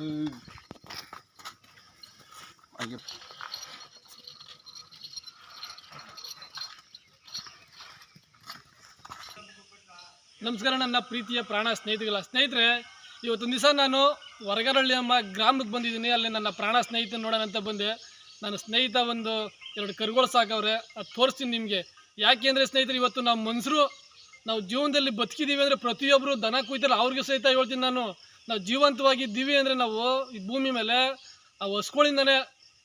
ನಮಸ್ಕಾರ ನನ್ನ ಪ್ರೀತಿಯ ಪ್ರಾಣ ಸ್ನೇಹಿತಗಳ ಸ್ನೇಹಿತರೆ ಇವತ್ತೊಂದು ದಿವಸ ನಾನು ಹೊರಗರಳ್ಳಿ ಎಂಬ ಗ್ರಾಮಕ್ಕೆ ಬಂದಿದ್ದೀನಿ. ಅಲ್ಲಿ ನನ್ನ ಪ್ರಾಣ ಸ್ನೇಹಿತ ನೋಡೋಣ ಅಂತ ಬಂದೆ. ನನ್ನ ಸ್ನೇಹಿತ ಒಂದು ಎರಡು ಕರುಗಳು ಸಾಕವ್ರೆ. ಅದು ತೋರಿಸ್ತೀನಿ ನಿಮಗೆ. ಯಾಕೆ ಅಂದರೆ ಸ್ನೇಹಿತರೆ, ಇವತ್ತು ನಮ್ಮ ಮನುಷ್ಯರು ನಾವು ಜೀವನದಲ್ಲಿ ಬದುಕಿದ್ದೀವಿ ಅಂದರೆ ಪ್ರತಿಯೊಬ್ಬರು ದನ ಕುಯ್ತಾರೆ ಅವ್ರಿಗೆ ಸಹಿತ ಹೇಳ್ತೀನಿ ನಾನು. ನಾವು ಜೀವಂತವಾಗಿದ್ದೀವಿ ಅಂದರೆ ನಾವು ಈ ಭೂಮಿ ಮೇಲೆ ಆ ಹೊಸ್ಗಳಿಂದನೇ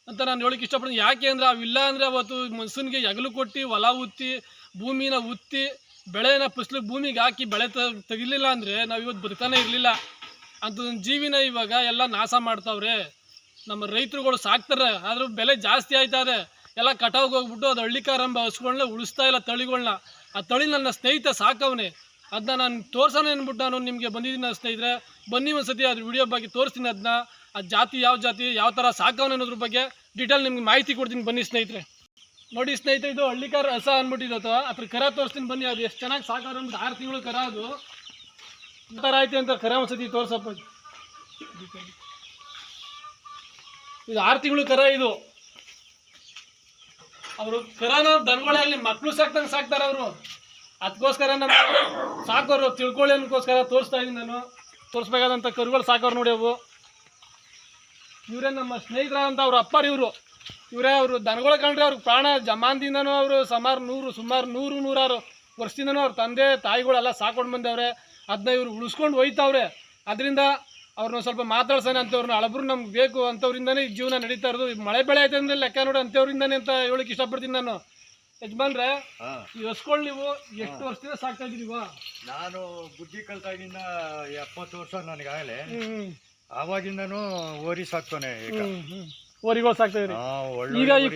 ಅಂತ ನಾನು ಹೇಳಕ್ಕೆ ಇಷ್ಟಪಡ್ತೀನಿ. ಯಾಕೆ ಅಂದರೆ ಅವಿಲ್ಲ ಅಂದರೆ ಅವತ್ತು ಮನ್ಸೂನ್ಗೆ ಹೆಗಲು ಕೊಟ್ಟು ಹೊಲ ಉತ್ತಿ, ಭೂಮಿನ ಉತ್ತಿ, ಬೆಳೆನ ಫಸ್ಲು ಭೂಮಿಗೆ ಹಾಕಿ ಬೆಳೆ ತೆಗಿಲಿಲ್ಲ ಅಂದರೆ ನಾವು ಇವತ್ತು ಬರ್ತಾನೆ ಇರಲಿಲ್ಲ. ಅಂತ ಜೀವಿನ ಇವಾಗ ಎಲ್ಲ ನಾಶ ಮಾಡ್ತಾವ್ರೆ. ನಮ್ಮ ರೈತರುಗಳು ಸಾಕ್ತಾರೆ, ಆದರೂ ಬೆಲೆ ಜಾಸ್ತಿ ಆಯ್ತಾ ಇದೆ ಎಲ್ಲ ಕಟಾವ್ಗೆ ಹೋಗ್ಬಿಟ್ಟು ಅದು ಹಳ್ಳಿಕಾರಂಬ ಹಸುಗಳನ್ನ ಉಳಿಸ್ತಾ ಇಲ್ಲ ತಳಿಗಳನ್ನ ಆ ತಳಿ ನನ್ನ ಸ್ನೇಹಿತ ಸಾಕವನೇ. ಅದನ್ನ ನಾನು ತೋರ್ಸೋಣ ಅಂದ್ಬಿಟ್ಟು ನಾನು ನಿಮಗೆ ಬಂದಿದ್ದೀನಿ ಸ್ನೇಹಿತರೆ. ಬನ್ನಿ ಒಂದ್ಸತಿ ಅದ್ರ ವಿಡಿಯೋ ಬಗ್ಗೆ ತೋರಿಸ್ತೀನಿ ಅದನ್ನ ಆ ಜಾತಿ ಯಾವ ಜಾತಿ, ಯಾವ ಥರ ಸಾಕವನೆ ಅನ್ನೋದ್ರ ಬಗ್ಗೆ ಡೀಟೇಲ್ ನಿಮ್ಗೆ ಮಾಹಿತಿ ಕೊಡ್ತೀನಿ ಬನ್ನಿ ಸ್ನೇಹಿತರೆ. ನೋಡಿ ಸ್ನೇಹಿತರೆ, ಇದು ಹಳ್ಳಿಕಾರ ಹಸ ಅಂದ್ಬಿಟ್ಟಿದ್ದು ಅದ್ರ ಕರ ತೋರಿಸ್ತೀನಿ ಬನ್ನಿ. ಅದು ಎಷ್ಟು ಚೆನ್ನಾಗಿ ಸಾಕಾರ ಅಂದ್ಬಿಟ್ಟು ಆರು ತಿಂಗಳು ಕರ ಅದು. ಈ ಥರ ಐತೆ ಅಂತ ಕರ ಒಂದ್ಸತಿ ತೋರ್ಸಪ್ಪ. ಇದು ಆರು ತಿಂಗಳು ಕರ ಇದು. ಅವರು ಕರನ ದನಗಳಲ್ಲಿ ಮಕ್ಕಳು ಸಾಕ್ದಂಗೆ ಸಾಕ್ತಾರೆ ಅವರು. ಅದಕ್ಕೋಸ್ಕರ ನಮ್ಮ ಸಾಕೋರು, ತಿಳ್ಕೊಳ್ಳಿ ಅನ್ನೋಕ್ಕೋಸ್ಕರ ತೋರಿಸ್ತಾ ಇದ್ದೀನಿ ನಾನು. ತೋರಿಸ್ಬೇಕಾದಂಥ ಕರುಗಳು ಸಾಕೋರು ನೋಡಿ ಅವು. ಇವರೇ ನಮ್ಮ ಸ್ನೇಹಿತರಾದಂಥ ಅವ್ರ ಅಪ್ಪರು ಇವರು. ಇವರೇ ಅವರು ದನಗಳ ಕಂಡ್ರೆ ಅವ್ರಿಗೆ ಪ್ರಾಣ ಜಮಾನ್ದಿಂದನೂ ಅವರು ಸುಮಾರು ನೂರು ಸುಮಾರು ನೂರು, ನೂರಾರು ವರ್ಷದಿಂದನೂ ಅವ್ರ ತಂದೆ, ತಾಯಿಗಳೆಲ್ಲ ಸಾಕೊಂಡು ಬಂದವ್ರೆ. ಅದನ್ನ ಇವರು ಉಳಿಸ್ಕೊಂಡು ಹೋಯ್ತವ್ರೆ ಅದರಿಂದ ಅವ್ರನ್ನ ಸ್ವಲ್ಪ ಮಾತಾಡ್ಸೋಣ ಅಂತವ್ರನ್ನ ಅಳಬ್ರು ನಮ್ಗೆ ಬೇಕು ಅಂಥವ್ರಿಂದನೇ ಈ ಜೀವನ ನಡೀತಾ ಇರೋದು. ಮಳೆ ಬೆಳೆ ಐತೆ ಅಂದ್ರೆ ಲೆಕ್ಕ ನೋಡಿ ಅಂಥವ್ರಿಂದನೇ ಅಂತ ಹೇಳಕ್ಕೆ ಇಷ್ಟಪಡ್ತೀನಿ ನಾನು. ಯಜಮಾನ್ರೆ. ಈ ಹೊಸ್ಕೊಳ್ಳಿ ನೀವು ಎಷ್ಟು ವರ್ಷದಿಂದ ಸಾಕ್ತಾ ಇದೀರಿವಾ ನಾನು ಬುದ್ಧಿ ಕಲ್ತಾಗಿಂದ ಎಪ್ಪತ್ತು ವರ್ಷ ನನಗಾಗಲೇ ಹ್ಮ್ ಆವಾಗಿಂದನೂ ಓರಿ ಸಾಕ್ತಾನೆ ಈಗ. ಓರಿಗಳು ಸಾಕ್ತಾ ಇದ್ರಿ ಈಗ ಈ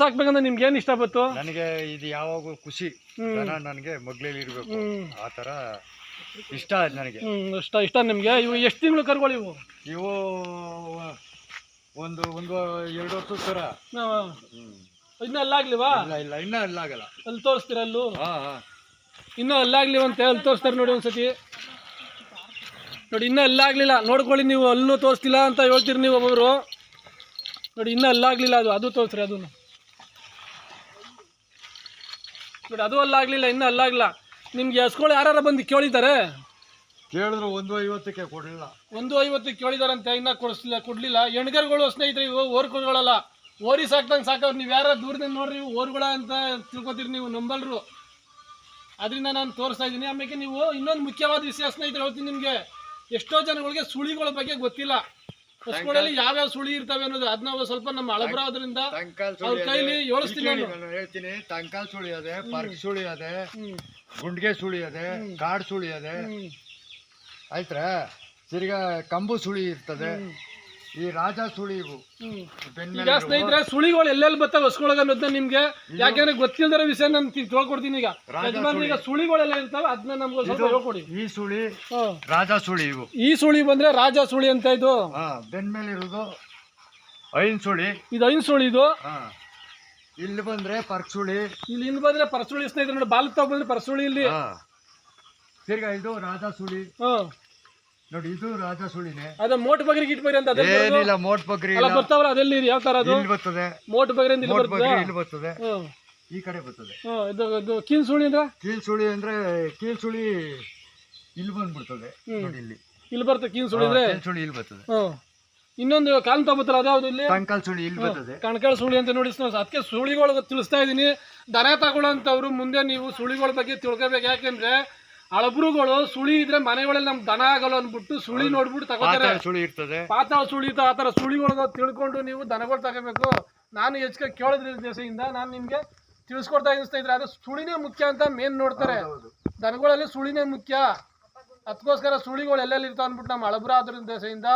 ಸಾಕ್ಬೇಕಂದ್ರೆ ನಿಮ್ಗೆ ಏನು ಇಷ್ಟ ನನಗೆ ಇದು ಯಾವಾಗೂ ಖುಷಿ. ನನಗೆ ಮಗ್ಳಲ್ಲಿ ಇರಬೇಕು. ಆ ಥರ ಇಷ್ಟ ಆಯ್ತು ನನಗೆ. ಇಷ್ಟ ಇಷ್ಟ ನಿಮಗೆ? ಇವು ಎಷ್ಟು ತಿಂಗಳು ಕರ್ಕೊಳ್ಳಿ ಇವು? ಇವು ಒಂದು ಒಂದು ಎರಡು ವರ್ಷ ಸರ. ಇನ್ನೂ ಅಲ್ಲಾಗ್ಲಿವಾ ಇಲ್ಲ ಇಲ್ಲ ಇನ್ನೂ ಅಲ್ಲಾಗಲ್ಲ ಅಲ್ಲಿ ತೋರಿಸ್ತೀರ ಅಲ್ಲೂ? ಹಾಂ ಹಾಂ. ಇನ್ನೂ ಅಲ್ಲಾಗ್ಲಿವಂತೆ ಅಲ್ಲಿ ತೋರಿಸ್ತಾರೆ ನೋಡಿ ಒಂದ್ಸತಿ. ನೋಡಿ ಇನ್ನೂ ಅಲ್ಲಾಗ್ಲಿಲ್ಲ ನೋಡ್ಕೊಳ್ಳಿ ನೀವು ಅಲ್ಲೂ ತೋರಿಸ್ತಿಲ್ಲ ಅಂತ ಹೇಳ್ತೀರಿ ನೀವು ಒಬ್ಬೊಬ್ರು. ನೋಡಿ ಇನ್ನೂ ಅಲ್ಲಾಗ್ಲಿಲ್ಲ ಅದು. ಅದು ತೋರಿಸ್ರಿ ಅದನ್ನು ನೋಡಿ ಅದು ಅಲ್ಲಾಗ್ಲಿಲ್ಲ ಇನ್ನೂ ಅಲ್ಲಾಗ್ಲಿಲ್ಲ ನಿಮ್ಗೆ ಹಸ್ಗಳು ಯಾರು ಬಂದು ಕೇಳಿದ್ದಾರೆ? ಕೇಳಿದ್ರು ಒಂದು ಐವತ್ತಕ್ಕೆ ಕೊಡಲಿಲ್ಲ. ಒಂದು ಐವತ್ತು ಕೇಳಿದಾರಂತೆ ಇನ್ನೂ ಕೊಡಿಸ್ಲಿಲ್ಲ ಕೊಡಲಿಲ್ಲ. ಎಣ್ಗರ್ಗಳು ಸ್ನೇಹಿತರೆ ಇವು ಓರ್ಕುಗಳಲ್ಲ ಓರಿ ಸಾಕ್ದಂಗೆ ಸಾಕವ್ರು ನೀವು ಯಾರ ದೂರದಿಂದ ನೋಡ್ರಿ ಓರ್ಗಳ ಅಂತ ತಿಳ್ಕೊತೀರಿ ನೀವು ನಂಬಲ್ರು. ಅದರಿಂದ ನಾನು ತೋರಿಸ್ತಾ ಇದ್ದೀನಿ. ಆಮೇಲೆ ನೀವು ಇನ್ನೊಂದು ಮುಖ್ಯವಾದ ವಿಷಯ ಸ್ನೇಹಿತರು ಹೇಳ್ತೀನಿ ನಿಮಗೆ. ಎಷ್ಟೋ ಜನಗಳಿಗೆ ಸುಳಿಗಳ ಬಗ್ಗೆ ಗೊತ್ತಿಲ್ಲ. ಹೊಸಗಳಲ್ಲಿ ಯಾವ್ಯಾವ ಸುಳಿ ಇರ್ತವೆ ಅನ್ನೋದು. ಅದನ್ನ ಸ್ವಲ್ಪ ನಮ್ಮ ಅಳಬರೋದ್ರಿಂದ ತಂಕಾಲ್ ಅವ್ರ ಸುಳಿ ಕೈಲಿ. ಹೇಳ್ತೀನಿ ತಂಕಾಲ್ ಸುಳಿ ಅದೇ ಪರ್ಕ್ ಸುಳಿ ಅದೆ. ಗುಂಡ್ಗೆ ಸುಳಿ ಅದೆ ಕಾಡ್ ಸುಳಿ ಅದೆ ಆಯ್ತ್ರಾ? ಆಯ್ತಾ ತಿರ್ಗಾ ಕಂಬು ಸುಳಿ ಇರ್ತದೆ. ಈ ರಾಜ ಸುಳಿ ಇವು. ಈಗ ಸ್ನೇಹಿತರೆ ಸುಳಿಗಳು ಎಲ್ಲೆಲ್ಲಿ ಬರ್ತಾವೆ ಹೊಸ್ಕೊಳಗ ಅನ್ನೋದನ್ನ ನಿಮ್ಗೆ. ಯಾಕೆಂದ್ರೆ ಗೊತ್ತಿಲ್ಲದ ವಿಷಯ ನಾನು ತಿಳ್ಕೊಡ್ತೀನಿ ಈಗ. ಯಜಮಾನ್ ಈಗ ಸುಳಿಗಳೆಲ್ಲ ಇರ್ತಾವ ಅದನ್ನ ನಮ್ಗೆ ಸ್ವಲ್ಪ ಹೇಳ್ಕೊಡಿ. ಈ ಸುಳಿ. ರಾಜ ಸುಳಿ ಇವು. ಈ ಸುಳಿ ಬಂದ್ರೆ ರಾಜ ಸುಳಿ ಅಂತ ಇದು. ಬೆನ್ಮೇಲೆ ಬೆನ್ ಮೇಲೆ ಇರೋದು ಐನ್ ಸುಳಿ. ಇದು ಐನ್ ಸುಳಿ ಇದು. ಹಾ. ಇಲ್ಲಿ ಬಂದ್ರೆ ಪರ್ಚುಳಿ. ಇಲ್ಲಿ ಇಲ್ಲಿ ಬಂದ್ರೆ ಪರಸುಳಿ ಸ್ನೇಹಿತರೆ ನೋಡಿ ಬಾಲ್ ತಗೊಂಡ್ರೆ ಬಂದ್ರೆ ಪರಸುಳಿ ಇಲ್ಲಿ. ಹಾ. ತಿರ್ಗಾ ಇದು ರಾಜಾ ಸುಳಿ ಹಾ. ನೋಡಿ ಇದು ರಾಜಾ ಸುಳಿನೇ ಅದ ಮೋಟ್ ಬಗ್ರಿ ಬಗ್ರಿ ಅಂತ ಅದೇ ಏನಿಲ್ಲ ಮೋಟ್ ಬಗ್ರಿ ಅಲ್ಲ ಇಲ್ಲ. ಬರ್ತಾವಲ್ಲ ಅದೆಲ್ಲಿ ಯಾವ ತರ ಅದು? ಇಲ್ಲಿ ಬರ್ತದೆ. ಮೋಟ್ ಬಗ್ರಿ ಅಂತ ಇಲ್ಲಿ ಮೋಟ್ ಬರ್ತದೆ ಇಲ್ಲಿ ಬರ್ತದೆ. ಹ್ಮ್ ಈ ಕಡೆ ಬರ್ತದೆ. ಹ್ಮ್ ಇದು ಇದು ಕೀಲ್ ಸುಳಿ ಅಂದ್ರೆ? ಕೀಲ್ ಸುಳಿ ಅಂದ್ರೆ ಕೀಲ್ ಸುಳಿ ಇಲ್ಲಿ ಬಂದ್ಬಿಡ್ತದೆ. ನೋಡಿ ಇಲ್ಲಿ. ಇಲ್ಲಿ ಬರ್ತದೆ ಕೀಲ್ ಸುಳಿ ಅಂದ್ರೆ? ಕೀಲ್ ಸುಳಿ ಇಲ್ಲಿ ಬರ್ತದೆ. ಹ್ಮ್ ಇನ್ನೊಂದು ಕಾಲ್ ತಗೋತಾರ ಅದ್ಯಾವ್ದು ಇಲ್ಲಿ? ಸುಳಿ ಇಲ್ಲಿ ಬರ್ತದೆ. ಕಣಕಾಳ ಸುಳಿ ಅಂತ ನೋಡಿ ಸ್ನೇಹಿತರೆ. ಅದಕ್ಕೆ ಸುಳಿಗಳು ತಿಳಿಸ್ತಾ ಇದ್ದೀನಿ. ದನ ತಗೊಳ್ಳೋಂಥವ್ರು ಮುಂದೆ ನೀವು ಸುಳಿಗಳ ಬಗ್ಗೆ ತಿಳ್ಕೊಬೇಕು. ಯಾಕೆಂದ್ರೆ ಅಳಬ್ರುಗಳು ಸುಳಿ ಇದ್ರೆ ಮನೆಗಳಲ್ಲಿ ನಮ್ ದನ ಆಗಲ್ಲ ಅಂದ್ಬಿಟ್ಟು ಸುಳಿ ನೋಡ್ಬಿಟ್ಟು ತಗೋತಾರೆ. ಸುಳಿ ಇರ್ತದೆ. ಪಾತಾಳ ಸುಳಿ ಆ ತರ ಸುಳಿಗಳು ತಿಳ್ಕೊಂಡು ನೀವು ದನಗಳು ತಗೋಬೇಕು. ನಾನು ಹೆಚ್ಚಿಗೆ ಕೇಳಿದ್ರೆ ದೇಶದಿಂದ ನಾನು ನಿಮ್ಗೆ ತಿಳಿಸ್ಕೊಡ್ತಾ ಇದ್ದೀನಿ ಇದ್ರೆ ಅದು ಸುಳಿನೇ ಮುಖ್ಯ ಅಂತ ಮೇನ್ ನೋಡ್ತಾರೆ. ದನಗಳಲ್ಲಿ ಸುಳಿನೇ ಮುಖ್ಯ. ಅದಕ್ಕೋಸ್ಕರ ಸುಳಿಗಳು ಎಲ್ಲೆಲ್ಲಿ ಇರ್ತಾವ ಅಂದ್ಬಿಟ್ಟು ನಮ್ಮ ಅಳಬ್ರ ಆದ್ರಿಂದ ದೆಸೆಯಿಂದ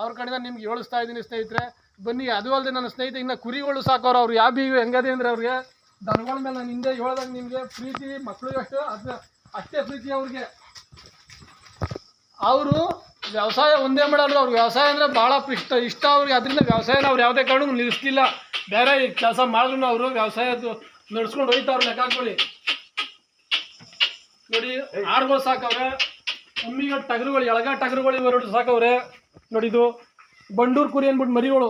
ಅವ್ರ ಕಡೆಯಿಂದ ನಿಮ್ಗೆ ಹೇಳಿಸ್ತಾ ಇದ್ದೀನಿ ಸ್ನೇಹಿತರೆ. ಬನ್ನಿ, ಅದು ಅಲ್ಲದೆ ನನ್ನ ಸ್ನೇಹಿತ, ಇನ್ನು ಕುರಿಗಳು ಸಾಕೋರು ಅವ್ರು. ಯಾವ ಬಿ ಹೆಂಗದೆ ಅಂದರೆ ಅವ್ರಿಗೆ? ದನಗಳ ಮೇಲೆ ನಾನು ಹಿಂದೆ ಹೇಳ್ದಂಗೆ ನಿಮಗೆ ಪ್ರೀತಿ ಮಕ್ಕಳು ಎಷ್ಟು? ಅದನ್ನ ಅಷ್ಟೇ ಪ್ರೀತಿ ಅವ್ರಿಗೆ. ಅವರು ವ್ಯವಸಾಯ ಒಂದೇ ಮಾಡಲ್ಲ ಅವ್ರು ವ್ಯವಸಾಯ ಅಂದರೆ ಭಾಳ ಇಷ್ಟ ಇಷ್ಟ ಅವ್ರಿಗೆ. ಅದರಿಂದ ವ್ಯವಸಾಯನ ಅವ್ರು ಯಾವುದೇ ಕಾರಣಕ್ಕೂ ನಿಲ್ಲಿಸ್ತಿಲ್ಲ ಬೇರೆ ಕೆಲಸ ಮಾಡಿದ್ರು ಅವರು, ವ್ಯವಸಾಯದ್ದು ನಡ್ಸ್ಕೊಂಡು ಹೋಯ್ತಾವ್ರು ಲೆಕ್ಕ ಹಾಕೊಳ್ಳಿ ನೋಡಿ ಆರ್ಗಳು ಸಾಕವ್ರೆ. ಒಮ್ಮಿಗೆ ಟಗರುಗಳು, ಎಳಗ ಟಗರುಗಳು ಇವೆರಡು ಸಾಕವ್ರೆ. ನೋಡಿ ಇದು ಬಂಡೂರು ಕುರಿ ಅಂದ್ಬಿಟ್ಟು ಮರಿಗಳು.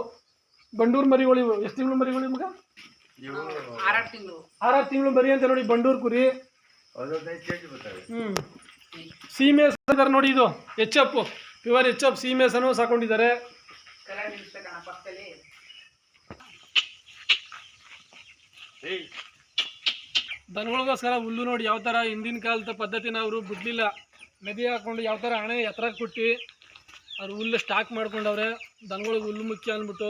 ಬಂಡೂರು ಮರಿಗಳು ಇವು. ಎಷ್ಟು ತಿಂಗಳು ಮರಿಗಳು ನಿಮ್ಗೆ ಆರಾರು ತಿಂಗಳು. ಆರಾರು ತಿಂಗಳು ಮರಿ ಅಂತ ನೋಡಿ ಬಂಡೂರು ಕುರಿ. ಹ್ಮ್. ಹ್ಞೂ ಸೀಮೆ ನೋಡಿ ಇದು. H F pure H F ಸೀಮೆಸನ್ನು ಸಾಕೊಂಡಿದ್ದಾರೆ. ಕರ ನಿಲ್ಲಿಸ್ಬೇಕಣ್ಣ ಪಕ್ಕದಲ್ಲಿ ದನಗಳಿಗೋಸ್ಕರ ಹುಲ್ಲು ನೋಡಿ ಯಾವ ತರ ಹಿಂದಿನ ಕಾಲದ ಪದ್ಧತಿನ ಅವರು ಬಿಡಲಿಲ್ಲ. ನದಿ ಹಾಕೊಂಡು ಯಾವ ತರ ಹಣೆ ಎತ್ತರ ಕೊಟ್ಟು. ಅವ್ರು ಹುಲ್ಲು ಸ್ಟಾಕ್ ಮಾಡ್ಕೊಂಡವ್ರೆ, ದನಗಳಿಗೆ ಹುಲ್ಲು ಮುಖ್ಯ ಅಂದ್ಬಿಟ್ಟು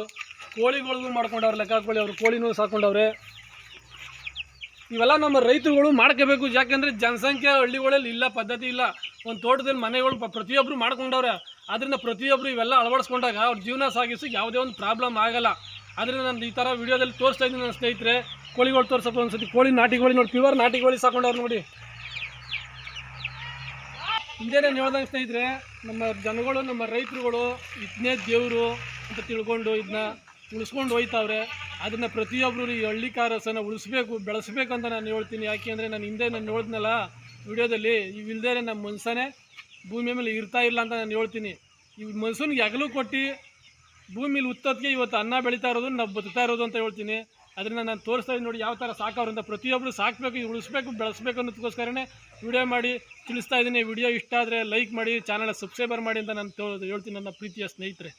ಕೋಳಿಗಳಿಗೂ ಮಾಡ್ಕೊಂಡವ್ರೆ ಲೆಕ್ಕ ಹಾಕೊಳ್ಳಿ ಅವ್ರು ಕೋಳಿನೂ ಸಾಕೊಂಡವ್ರೆ. ಇವೆಲ್ಲ ನಮ್ಮ ರೈತರುಗಳು ಮಾಡ್ಕೋಬೇಕು. ಯಾಕೆಂದರೆ ಜನಸಂಖ್ಯೆ ಹಳ್ಳಿಗಳಲ್ಲಿ ಇಲ್ಲ, ಪದ್ಧತಿ ಇಲ್ಲ. ಒಂದು ತೋಟದಲ್ಲಿ ಮನೆಗಳು ಪ್ರತಿಯೊಬ್ಬರು ಮಾಡ್ಕೊಂಡವ್ರೆ. ಅದರಿಂದ ಪ್ರತಿಯೊಬ್ಬರು ಇವೆಲ್ಲ ಅಳವಡಿಸ್ಕೊಂಡಾಗ ಅವ್ರ ಜೀವನ ಸಾಗಿಸಿ ಯಾವುದೇ ಒಂದು ಪ್ರಾಬ್ಲಮ್ ಆಗಲ್ಲ. ಆದ್ದರಿಂದ ನಾನು ಈ ಥರ ವಿಡಿಯೋದಲ್ಲಿ ತೋರಿಸ್ತಾ ಇದ್ದೀನಿ ನನ್ನ ಸ್ನೇಹಿತರೆ. ಕೋಳಿಗಳು ಒಂದು ಸತಿ ಕೋಳಿ ನಾಟಿ ಕೋಳಿ ನೋಡಿ ನಾಟಿ ಕೋಳಿ ಸಾಕೊಂಡವ್ರು ನೋಡಿ. ಹಿಂದೆ ನಾನು ಹೇಳ್ದಂಗೆ ಸ್ನೇಹಿತರೆ, ನಮ್ಮ ಜನಗಳು, ನಮ್ಮ ರೈತರುಗಳು ಇದನ್ನೇ ದೇವರು ಅಂತ ತಿಳ್ಕೊಂಡು ಇದನ್ನ ಉಳಿಸ್ಕೊಂಡು ಹೋಯ್ತಾವ್ರೆ. ಅದನ್ನು ಪ್ರತಿಯೊಬ್ಬರು ಈ ಹಳ್ಳಿ ಕಾರಸನ ಉಳಿಸ್ಬೇಕು, ಬೆಳೆಸ್ಬೇಕು ಅಂತ ನಾನು ಹೇಳ್ತೀನಿ. ಯಾಕೆ ಅಂದರೆ ನಾನು ಹಿಂದೆ ನಾನು ನೋಡಿದ್ನಲ್ಲ ವಿಡಿಯೋದಲ್ಲಿ ಇವಿಲ್ದೇ ನಮ್ಮ ಮನುಷ್ಯನೇ ಭೂಮಿ ಮೇಲೆ ಇರ್ತಾ ಇಲ್ಲ ಅಂತ ನಾನು ಹೇಳ್ತೀನಿ. ಈ ಮನುಷ್ಯನಿಗೆ ಹಗಲು ಕೊಟ್ಟು ಭೂಮಿಲಿ ಉತ್ತತ್ಗೆ ಇವತ್ತು ಅನ್ನ ಬೆಳೀತಾ ಇರೋದು, ನಾವು ಬದುಕ್ತಾ ಇರೋದು ಅಂತ ಹೇಳ್ತೀನಿ. ಅದರಿಂದ ನಾನು ತೋರಿಸ್ತಾ ಇದ್ದೀನಿ ನೋಡಿ ಯಾವ ಥರ ಸಾಕೋರಿಂದ ಪ್ರತಿಯೊಬ್ಬರು ಸಾಕಬೇಕು ಇದು ಉಳಿಸ್ಬೇಕು, ಬೆಳೆಸ್ಬೇಕು ಅನ್ನೋದಕ್ಕೋಸ್ಕರನೇ ವಿಡಿಯೋ ಮಾಡಿ ತಿಳಿಸ್ತಾ ಇದ್ದೀನಿ. ವಿಡಿಯೋ ಇಷ್ಟ ಆದರೆ ಲೈಕ್ ಮಾಡಿ, ಚಾನಲ್ ಸಬ್ಸ್ಕ್ರೈಬರ್ ಮಾಡಿ ಅಂತ ನಾನು ಹೇಳ್ತೀನಿ ನನ್ನ ಪ್ರೀತಿಯ ಸ್ನೇಹಿತರೆ.